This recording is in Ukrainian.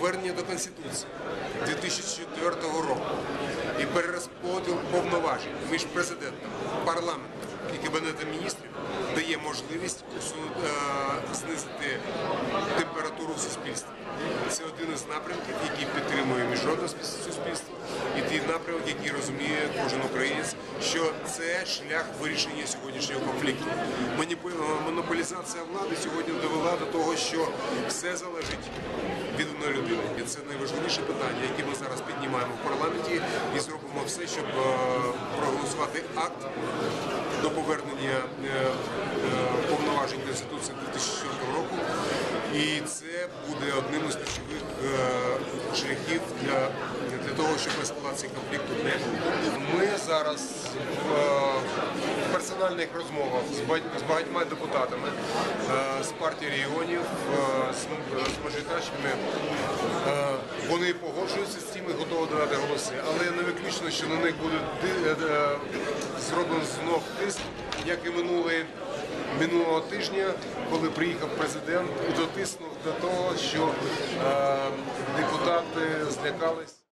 повернення до Конституції 2004 року і перерозподіл повноважень між президентом, парламентом і кабінетом міністрів дає можливість е, знизити температуру в суспільстві. Це один із напрямків, який підтримує міжнародне суспільство, і той напрямок, який розуміє кожен українець, що це шлях вирішення сьогоднішнього конфлікту. Монополізація влади сьогодні довела до того, що все залежить від одної людини. І це найважливіше питання, яке ми зараз піднімаємо в парламенті, і зробимо все, щоб е, проголосувати акт до повернення е, е, повноважень Конституції 2004 року. І це буде одним із ключових шляхів для, для того, щоб ескалації конфлікту не було. Ми зараз в персональних розмовах з багатьма депутатами з партії регіонів, з, мажоритарщиками. Е, Вони погоджуються з цим і готові давати голоси, але не виключно, що на них буде е, е, зроблено знов тиск, як і минулий минулого тижня, коли приїхав президент дотиснув до того, що депутати злякались.